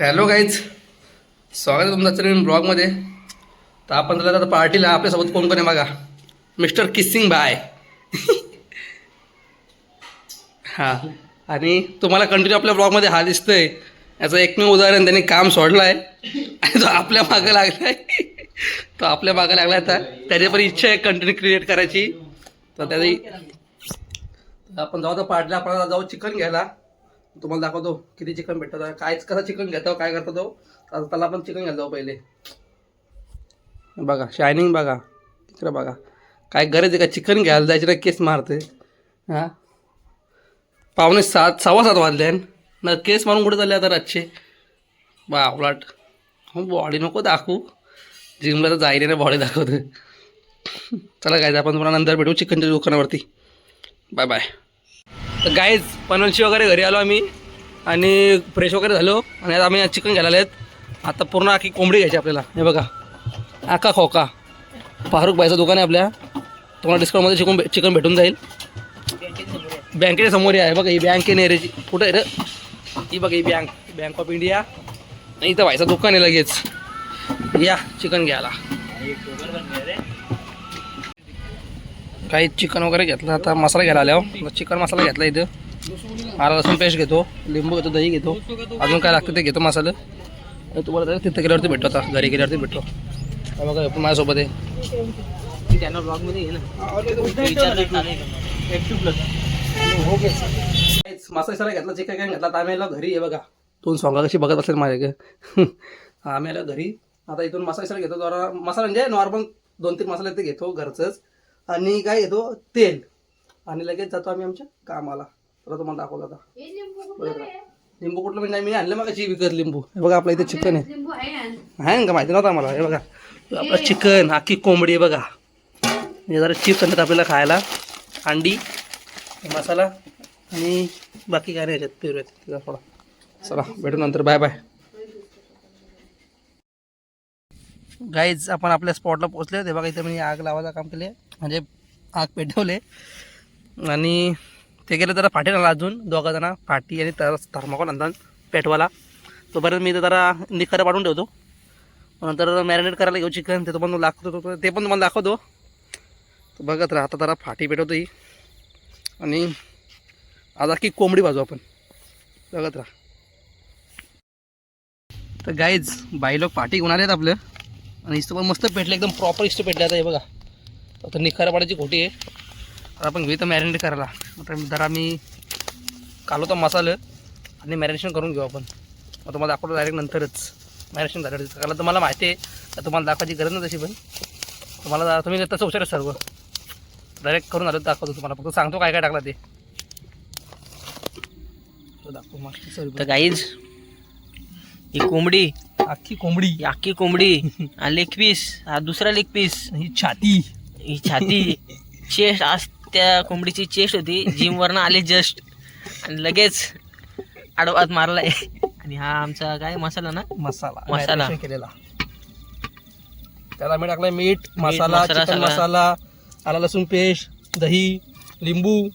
Hello guys स्वागत आहे तुमचं नवीन ब्लॉगमध्ये तर आपण झालं आता पार्टीला आपल्यासोबत कोण कोण आहे बघा. मिस्टर किसिंग बाय हां. आणि तुम्हाला कंटिन्यू आपल्या ब्लॉगमध्ये हा दिसतोय. याचं एकमेव उदाहरण त्यांनी काम सोडलं आहे आणि तो आपल्या मागं लागला आहे तो आपल्या मागं लागला आहे आता. त्याची पण इच्छा आहे कंटिन्यू क्रिएट करायची. तर त्याची आपण जाऊ तर पार्टीला आपण जाऊ चिकन घ्यायला. तुम्हाला दाखवतो किती चिकन भेटतं काय कसं चिकन घेतो काय करतो तो? आता त्याला आपण चिकन घ्यायला जाऊ पहिले. बघा शायनिंग बघा. तिकडं बघा. काय गरज आहे का? चिकन घ्यायला जायची ना केस मारते हां? पावणे सात सव्वा सात वाजले ना केस मारून कुठे चालले आता रातचे? बा उलाट. हो बॉडी नको दाखवू. जिमला तर जायने ना बॉडी दाखवते. चला काय आपण तुम्हाला नंतर भेटू चिकनच्या दुकानावरती. बाय बाय तर गाईज पनवलशी वगैरे घरी आलो आम्ही आणि फ्रेश वगैरे झालो. आणि आता आम्ही चिकन घ्यायला आहेत आता पूर्ण आखी कोंबडी घ्यायची आपल्याला. हे बघा. आका खोका. फारुख बाईचं दुकान आहे आपल्या. तुम्हाला डिस्काउंटमध्ये चिकन चिकन भेटून जाईल. बँकेच्या समोर आहे. बघा ही बँक आहे नेरेची कुठं आहे रे? ही बघा ही बँक बँक ऑफ इंडिया नाही इथं व्हायचं दुकान आहे लगेच. या चिकन घ्यायला. काही चिकन वगैरे घेतलं आता मसाला घ्यायला आल्यावर चिकन मसाला घेतला इथं. आला लसूण पेस्ट घेतो लिंबू घेतो दही घेतो. अजून काय लागतं ते घेतो मसाला. तुम्हाला तिथं गेल्यावरती भेटतो आता घरी गेल्यावरती भेटतो. बघा पण माझ्यासोबत आहे. त्यांना ब्लॉगमध्ये ये ना. मसाला सारा घेतला चिकन काय घेतला तर आम्ही घरी आहे बघा. दोन सोंगा कशी बघत असेल माझ्या आम्ही घरी. आता इथून मसाला सारा घेतो जरा मसाला म्हणजे नॉर्मल दोन तीन मसाले ते घेतो घरचंच. आणि काय घेतो तेल. आणि लगेच जातो आम्ही आमच्या कामाला. तर तुम्हाला आता. बरोबर लिंबू कुठलं म्हणजे मी आणलं मग विकत लिंबू. हे बघा आपल्या इथे चिकन आहे. आहे ना. का? माहिती नव्हतं आम्हाला. हे बघा. आपलं चिकन अख्खी कोंबडी आहे बघा. हे जरा चिप्स आणतात आपल्याला खायला. अंडी मसाला आणि बाकी काय नाही याच्यात पेरू आहेत तिला थोडा. चला भेटू नंतर. Bye bye. गाईज आपण आपल्या स्पॉटला पोहोचले. होते बघा इथे मी आग लावायचं काम केले म्हणजे आग पेटवले. आणि ते गेले जरा फाटी आला अजून. दोघा जणा फाटी आणि तर थर्माकोल अंदाज पेटवाला तोपर्यंत मी तर जरा निखरं पाठवून ठेवतो. नंतर मॅरिनेट करायला घेऊ चिकन ते तो पण दाखवतो तो- ते पण तुम्हाला दाखवतो. तर बघत राहा आता जरा फाटी पेटवतो ही आणि आज की कोंबडी भाजू आपण. बघत राहा. तर गाईज बाई लोक पाठी घेऊन आले आहेत आपलं. आणि इथं पण मस्त पेटलं एकदम प्रॉपर इष्ट पेटले आता हे बघा. आता निखारा पाडायची खोटी आहे. आता आपण घेऊ तर मॅरिनेट करायला. आता जरा मी कालवतो मसाला आणि मॅरिनेशन करून घेऊ आपण. मग तुम्हाला दाखवतो डायरेक्ट नंतरच. मॅरिनेशन झालं कारण तुम्हाला माहिती आहे तर तुम्हाला दाखवायची गरज नाही तशी पण. तुम्हाला तुम्ही तसं हुशार सर्व डायरेक्ट करून आलो दाखवतो तुम्हाला. फक्त सांगतो काय काय टाकला ते. तर गाईज ही कोंबडी. अख्खी कोंबडी. अख्खी कोंबडी. हा लेग पीस हा दुसरा लेग पीस ही छाती. ही छाती चेस्ट आज त्या कोंबडीची चेस्ट होती. जिम वरनं आले जस्ट आणि लगेच आडवात मारलाय. आणि हा आमचा काय मसाला ना? मसाला. मसाला. marination केलेला. त्याला मी टाकलाय मीठ मसाला मसाला चिकन सगळा. मसाला आला लसूण पेस्ट दही लिंबू.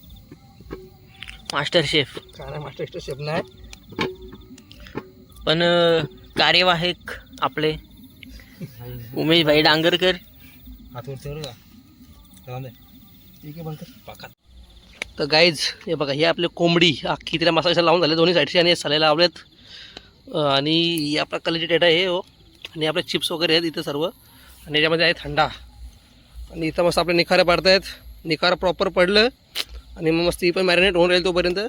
Master chef. काय नाही मास्टर शेफ नाही. पण अं, कार्यवाहक आपले. उमेश भाई डांगरकर तर गाईज हे बघा हे आपले कोंबडी अख्खी तिला मसाला लावून झाले दोन्ही साईडचे आणि हे सलायला लावलेत. अं, आणि ही आपला कलेजी डेटा आहे हो आणि आपले चिप्स वगैरे आहेत इथं सर्व. आणि याच्यामध्ये आहे थंडा. आणि इथं मस्त आपले निखारे पडत आहेत. निखार प्रॉपर पडलं आणि मग मस्त ही पण मॅरिनेट होऊन राहील तोपर्यंत.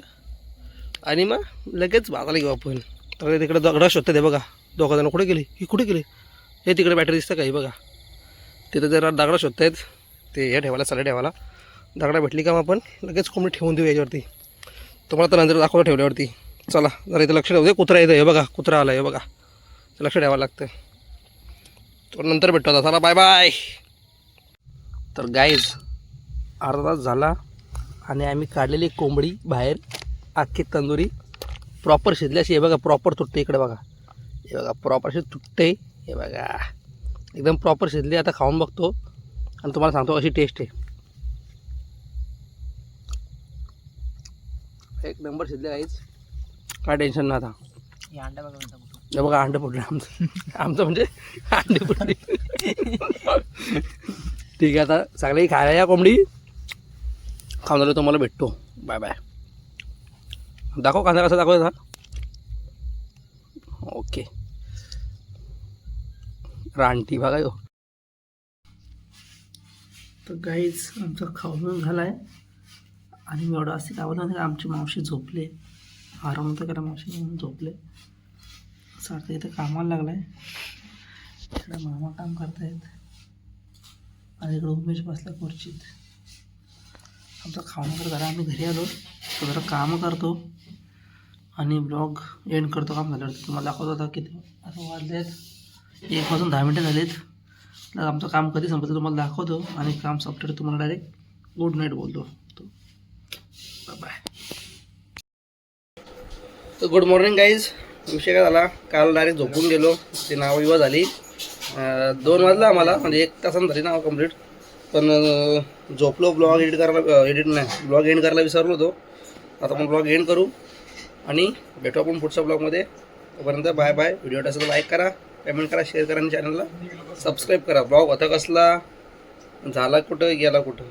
आणि मग लगेच भाजायला घेऊ आपण. तर तिकडे दगडा शोधतात हे बघा. दोघं जण कुठे गेली? ही कुठे गेली? हे तिकडे बॅटरी दिसतं का? ही बघा. तिथं जरा दगडा शोधतायत. ते हे ठेवायला सला ठेवायला. दगडा भेटली का मग आपण? लगेच कोंबडी ठेवून देऊ याच्यावरती. तुम्हाला तर नंतर दाखवलं ठेवल्यावरती. चला जरा इथं लक्ष ठेवू दे. कुत्रा येतं हे बघा कुत्रा आला हे बघा. ते लक्ष ठेवावं लागतं तर नंतर भेटतो आता. चला बाय बाय तर गाईज अर्धा तास झाला आणि आम्ही काढलेली कोंबडी बाहेर. अख्खी तंदुरी प्रॉपर शिजली. अशी हे बघा प्रॉपर तुटते इकडे बघा. हे बघा प्रॉपर अशी तुटते. हे बघा. एकदम प्रॉपर शिजली. आता खाऊन बघतो. आणि तुम्हाला सांगतो अशी टेस्ट आहे. एक नंबर शिजले काहीच काय टेन्शन नाही आता. अंडा बघा बघा अंडे फुटले आमचं. आमचं म्हणजे अंडे फुटले. ठीक आहे आता सगळे खायला या कोंबडी. खाऊन तुम्हाला भेटतो. बाय बाय दाखव कांदा कसा दाखवायचा. ओके रानटी बघा तर गाईच आमचा खाऊन झाला आहे आणि मी एवढं असते आवडलं आमची मावशी झोपले. आराम तर करा मावशी म्हणून झोपले. सारखं इथं कामाला लागला आहे इकडे मामा काम करतायत. आणि इकडं उमेश बसला खुर्चीत. आमचा खाऊन वगैरे झाला. आम्ही घरी आलो. तो जरा कामं करतो. आणि ब्लॉग एंड करतो. काम झाल्यावर तुम्हाला दाखवत होता किती असं वाजले आहेत एक वाजून दहा मिनटं झालीत. आमचं काम कधी संपतं तुम्हाला दाखवतो आणि काम सॉफ्टवेअर तुम्हाला डायरेक्ट गुड नाईट बोलतो. बाय तर गुड मॉर्निंग गाईज विषय काय झाला? काल डायरेक्ट झोपून गेलो. ते नाव युवा झाली. दोन वाजला आम्हाला. म्हणजे एक तासानं झाली नाव कंप्लीट पण झोपलो. ब्लॉग एडिट करायला एडिट नाही. ब्लॉग एंड करायला विसरलो होतो आता आपण ब्लॉग एंड करू. आणि भेटू आपण पुढच्या ब्लॉगमध्ये तोपर्यंत बाय बाय व्हिडिओ असेल तर लाईक करा. पेमेंट करा शेअर करा आणि चॅनलला सबस्क्राईब करा. ब्लॉग होता कसला? झाला कुठं? गेला कुठं?